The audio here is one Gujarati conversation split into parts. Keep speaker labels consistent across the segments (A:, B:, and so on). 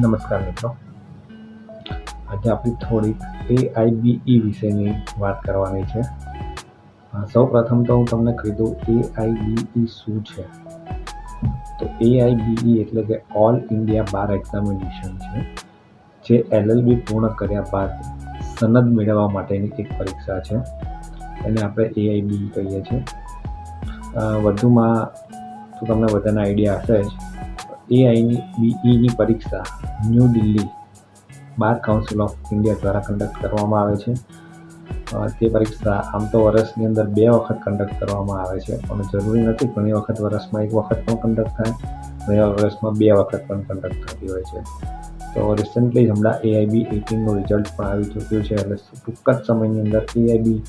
A: નમસ્કાર મિત્રો. આજે આપણી થોડીક એઆઈબીઈ વિશેની વાત કરવાની છે. સૌ પ્રથમ તો હું તમને કહી દઉં એઆઈબીઈ શું છે? તો એઆઈબીઈ એટલે કે ઓલ ઇન્ડિયા બાર એક્ઝામિનેશન છે, જે એલએલબી પૂર્ણ કર્યા બાદ સનદ મેળવવા માટેની એક પરીક્ષા છે. એને આપણે એઆઈબીઈ કહીએ છીએ. વધુમાં તો તમને બધાને આઈડિયા હશે જ એઆઈની ની પરીક્ષા new Delhi bar council of India દ્વારા કન્ડક્ટ કરવામાં આવે છે. તે પરીક્ષા આમ તો વર્ષની અંદર બે વખત કન્ડક્ટ કરવામાં આવે છે, પણ જરૂરી નથી, ઘણી વખત વર્ષમાં એક વખત પણ કન્ડક્ટ થાય, ઘણી વર્ષમાં બે વખત પણ કન્ડક્ટ થતી હોય છે. તો રિસન્ટલી હમણાં એઆઈબી એટીનનું રિઝલ્ટ પણ આવી ચૂક્યું છે, એટલે ટૂંક જ સમયની અંદર એઆઈબી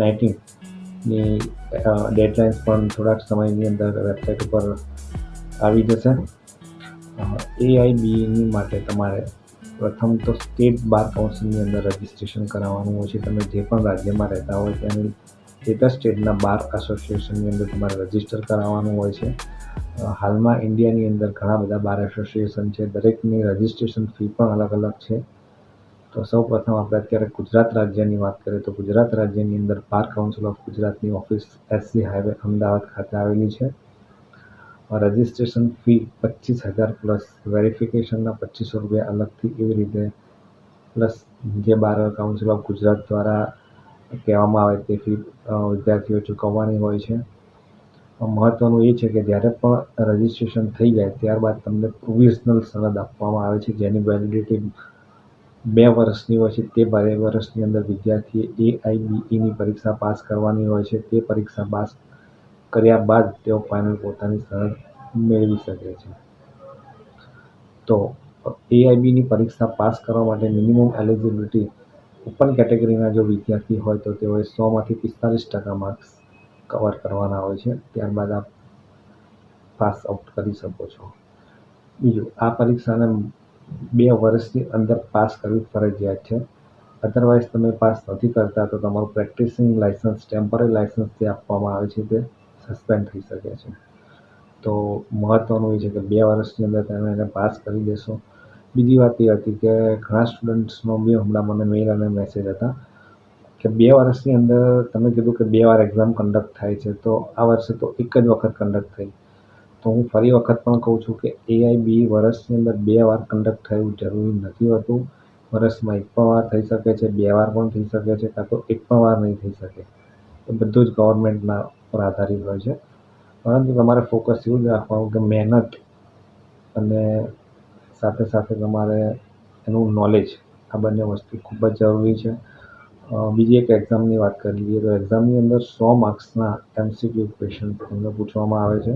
A: નાઇન્ટીનની ડેડલાઇન્સ પણ થોડાક સમયની અંદર વેબસાઇટ ઉપર આવી જશે. એઆઈબીની માટે તમારે પ્રથમ તો સ્ટેટ બાર કાઉન્સિલની અંદર રજિસ્ટ્રેશન કરાવવાનું હોય છે. તમે જે પણ રાજ્યમાં રહેતા હોય તેની તે સ્ટેટના બાર એસોસિએશનની અંદર તમારે રજિસ્ટર કરાવવાનું હોય છે. હાલમાં ઇન્ડિયાની અંદર ઘણા બધા બાર એસોસિએશન છે. દરેકની રજિસ્ટ્રેશન ફી પણ અલગ અલગ છે. તો સૌ પ્રથમ આપણે અત્યારે ગુજરાત રાજ્યની વાત કરીએ તો ગુજરાત રાજ્યની અંદર બાર કાઉન્સિલ ઓફ ગુજરાતની office S C highway Ahmedabad ખાતે આવેલી છે. રજિસ્ટ્રેશન ફી પચીસ હજાર પ્લસ વેરિફિકેશનના પચીસો રૂપિયા અલગથી એવી રીતે પ્લસ જે બાર કાઉન્સિલ ઓફ ગુજરાત દ્વારા કહેવામાં આવે તે ફી વિદ્યાર્થીઓ ચૂકવવાની હોય છે. મહત્ત્વનું એ છે કે જ્યારે પણ રજિસ્ટ્રેશન થઈ જાય ત્યારબાદ તમને પ્રોવિઝનલ સનદ આપવામાં આવે છે, જેની વેલિડિટી બે વર્ષની હોય છે. તે બે વર્ષની અંદર વિદ્યાર્થીએ એઆઈબીઈની પરીક્ષા પાસ કરવાની હોય છે. તે પરીક્ષા પાસ કર્યા બાદ તેઓ ફાઇનલ પોતાની સનદ મેળવી શકે છે. તો એઆઈબીની પરીક્ષા પાસ કરવા માટે મિનિમમ એલિજિબિલિટી ઓપન કેટેગરીના જો વિદ્યાર્થી હોય તો તેઓએ સોમાંથી પિસ્તાલીસ ટકા માર્ક્સ કવર કરવાના હોય છે. ત્યારબાદ આપ પાસ આઉટ કરી શકો છો. બીજું, આ પરીક્ષાને બે વર્ષની અંદર પાસ કરવી ફરજિયાત છે. અધરવાઇઝ તમે પાસ નથી કરતા તો તમારું પ્રેક્ટિસિંગ લાઇસન્સ ટેમ્પરરી લાઇસન્સ જે આપવામાં આવે છે તે સસ્પેન્ડ થઈ શકે છે. તો મહત્ત્વનું એ છે કે બે વર્ષની અંદર તમે એને પાસ કરી દેશો. બીજી વાત એ હતી કે ઘણા સ્ટુડન્ટ્સનો બી હમણાં મને મેઇલ અને મેસેજ હતા કે બે વર્ષની અંદર તમે કીધું કે બે વાર એક્ઝામ કન્ડક્ટ થાય છે, તો આ વર્ષે તો એક જ વખત કન્ડક્ટ થઈ. તો હું ફરી વખત પણ કહું છું કે એઆઈ બી વર્ષની અંદર બે વાર કન્ડક્ટ થયું જરૂરી નથી હોતું. વર્ષમાં એક પણ વાર થઈ શકે છે, બે વાર પણ થઈ શકે છે, કાં તો એક પણ વાર નહીં થઈ શકે. એ બધું જ ગવર્મેન્ટના પર આધારિત હોય છે. પરંતુ તમારે ફોકસ એવું જ રાખવાનું કે મહેનત અને સાથે સાથે તમારે એનું નોલેજ આ બંને વસ્તુ ખૂબ જ જરૂરી છે. બીજી એક એક્ઝામની વાત કરી લઈએ તો એક્ઝામની અંદર સો માર્ક્સના એમસીક્યુ ક્વેશ્ચન તમને પૂછવામાં આવે છે.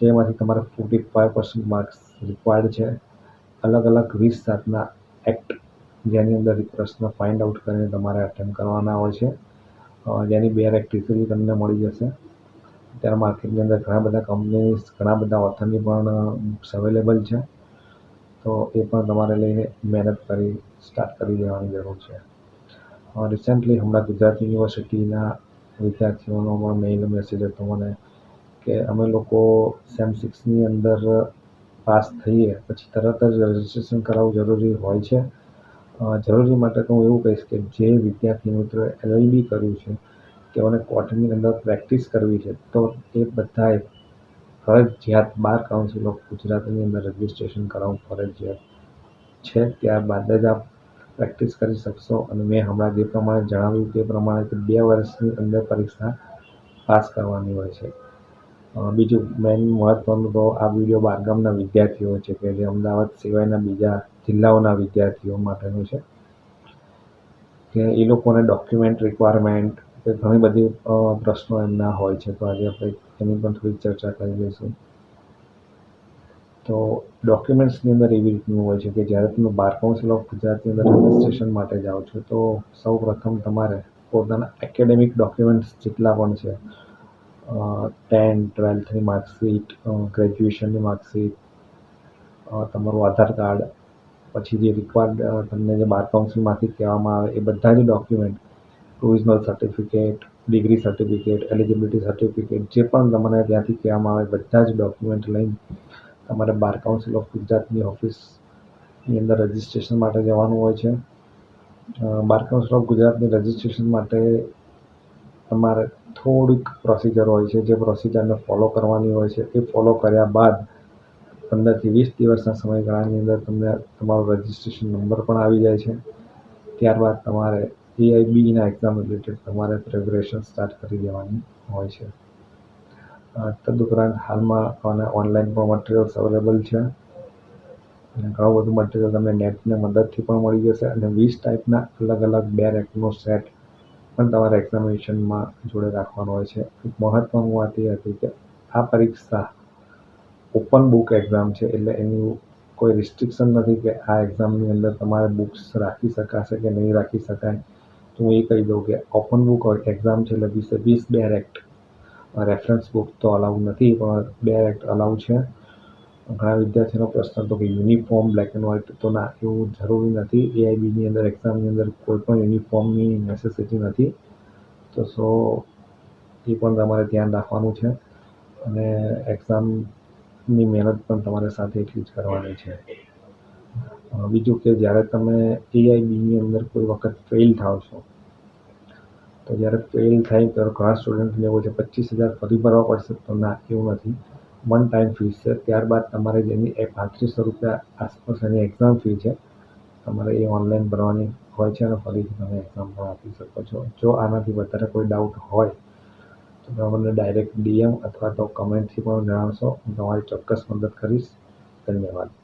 A: તેમાંથી તમારે forty five percent marks required છે. અલગ અલગ વીસ જાતના એક્ટ જેની અંદર પ્રશ્ન ફાઇન્ડ આઉટ કરીને તમારે અટેમ્પ કરવાના હોય છે. જેની બે એક્ટ તમને મળી જશે. અત્યારે માર્કેટની અંદર ઘણા બધા કંપનીઝ ઘણા બધા ઓથરની પણ બુક્સ અવેલેબલ છે. તો એ પણ તમારે લઈને મહેનત કરી સ્ટાર્ટ કરી દેવાની જરૂર છે. રિસેન્ટલી હમણાં ગુજરાત યુનિવર્સિટીના વિદ્યાર્થીઓનો પણ મેઇલ મેસેજ હતો મને કે અમે લોકો સેમ સિક્સની અંદર પાસ થઈએ, પછી તરત જ રજિસ્ટ્રેશન કરાવવું જરૂરી હોય છે. જરૂરી માટે તો હું એવું કહીશ કે જે વિદ્યાર્થી મિત્રોએ એલએલબી કર્યું છે તેઓને કોર્ટની અંદર પ્રેક્ટિસ કરવી છે, તો એ બધાએ ફરજિયાત બાર કાઉન્સિલ ઓફ ગુજરાતની અંદર રજિસ્ટ્રેશન કરાવવું ફરજિયાત છે. ત્યારબાદ જ આપ પ્રેક્ટિસ કરી શકશો અને મેં હમણાં જે પ્રમાણે જણાવ્યું તે પ્રમાણે કે બે વર્ષની અંદર પરીક્ષા પાસ કરવાની હોય છે. બીજું મેન મહત્ત્વનું તો આ વીડિયો બહારગામના વિદ્યાર્થીઓ છે કે જે અમદાવાદ સિવાયના બીજા જિલ્લાઓના વિદ્યાર્થીઓ માટેનું છે. કે એ લોકોને ડોક્યુમેન્ટ રિક્વાયરમેન્ટ કે ઘણી બધી પ્રશ્નો એમના હોય છે. તો આજે આપણે એની પણ થોડી ચર્ચા કરી લઈશું. તો ડોક્યુમેન્ટ્સની અંદર એવી રીતનું હોય છે કે જ્યારે તમે બાર કાઉન્સિલ ઓફ ગુજરાતની અંદર રજિસ્ટ્રેશન માટે જાઓ છો, તો સૌ પ્રથમ તમારે પોતાના એકેડેમિક ડોક્યુમેન્ટ્સ જેટલા પણ છે ટેન, ટ્વેલ્થની માર્કશીટ ગ્રેજ્યુએશનની માર્કશીટ તમારું આધાર કાર્ડ, પછી જે રિક્વાયર્ડ તમને જે બાર કાઉન્સિલમાંથી કહેવામાં આવે એ બધા જ document provisional certificate degree certificate eligibility certificate જે પણ તમને ત્યાંથી કહેવામાં આવે બધા જ ડોક્યુમેન્ટ લઈને તમારે બાર કાઉન્સિલ ઓફ ગુજરાતની ઓફિસની અંદર રજિસ્ટ્રેશન માટે જવાનું હોય છે. બાર કાઉન્સિલ ઓફ ગુજરાતની રજિસ્ટ્રેશન માટે તમારે થોડીક પ્રોસિજર હોય છે. જે પ્રોસિજરને ફોલો કરવાની હોય છે. એ ફોલો કર્યા બાદ પંદરથી વીસ દિવસના સમયગાળાની અંદર તમને તમારો રજિસ્ટ્રેશન નંબર પણ આવી જાય છે. ત્યારબાદ તમારે એઆઈબીના એક્ઝામ રિલેટેડ તમારે પ્રિપરેશન સ્ટાર્ટ કરી દેવાની હોય છે. તદુપરાંત હાલમાં ઓનલાઈન પણ મટીરિયલ્સ અવેલેબલ છે. અને ઘણું બધું મટીરિયલ તમને નેટની મદદથી પણ મળી જશે. અને વીસ ટાઈપના અલગ અલગ બે રેકનો સેટ પણ તમારે એક્ઝામિનેશનમાં જોડે રાખવાનો હોય છે. એક મહત્ત્વનું વાત એ હતી કે આ પરીક્ષા ઓપન બુક એક્ઝામ છે, એટલે એનું કોઈ રિસ્ટ્રિક્શન નથી કે આ એક્ઝામની અંદર તમારે બુક્સ રાખી શકાશે કે નહીં રાખી શકાય. તો હું એ કહી દઉં કે ઓપન બુક એક્ઝામ છે, એટલે વીસે વીસ બે એક્ટ રેફરન્સ બુક તો અલાઉ નથી, પણ બે એક્ટ અલાઉ છે. ઘણા વિદ્યાર્થીઓનો પ્રશ્ન હતો કે યુનિફોર્મ બ્લેક એન્ડ વ્હાઇટ તો ના, એવું જરૂરી નથી. એઆઈબીની અંદર એક્ઝામની અંદર કોઈ પણ યુનિફોર્મની નેસેસિટી નથી. તો સો એ પણ તમારે ધ્યાન રાખવાનું છે. અને એક્ઝામની મહેનત પણ તમારે સાથે એટલી જ કરવાની છે. બીજું કે જ્યારે તમે એઆઈબીની અંદર કોઈ વખત ફેલ થાવ છો, તો જ્યારે ફેલ થાય ત્યારે ઘણા સ્ટુડન્ટને એવું છે, પચીસ હજાર ફરી ભરવા પડશે, તો ના, એવું નથી. વન ટાઈમ ફીસ છે. ત્યારબાદ તમારે જેની એ પાંત્રીસો રૂપિયા આસપાસ એની એક્ઝામ ફી છે, તમારે એ ઓનલાઈન ભરવાની હોય છે અને ફરીથી તમે એક્ઝામ પણ આપી શકો છો. જો આનાથી વધારે કોઈ ડાઉટ હોય, તો તમે મને ડાયરેક્ટ ડીએમ અથવા તો કમેન્ટથી પણ જણાવશો. હું તમારી ચોક્કસ મદદ કરીશ. ધન્યવાદ.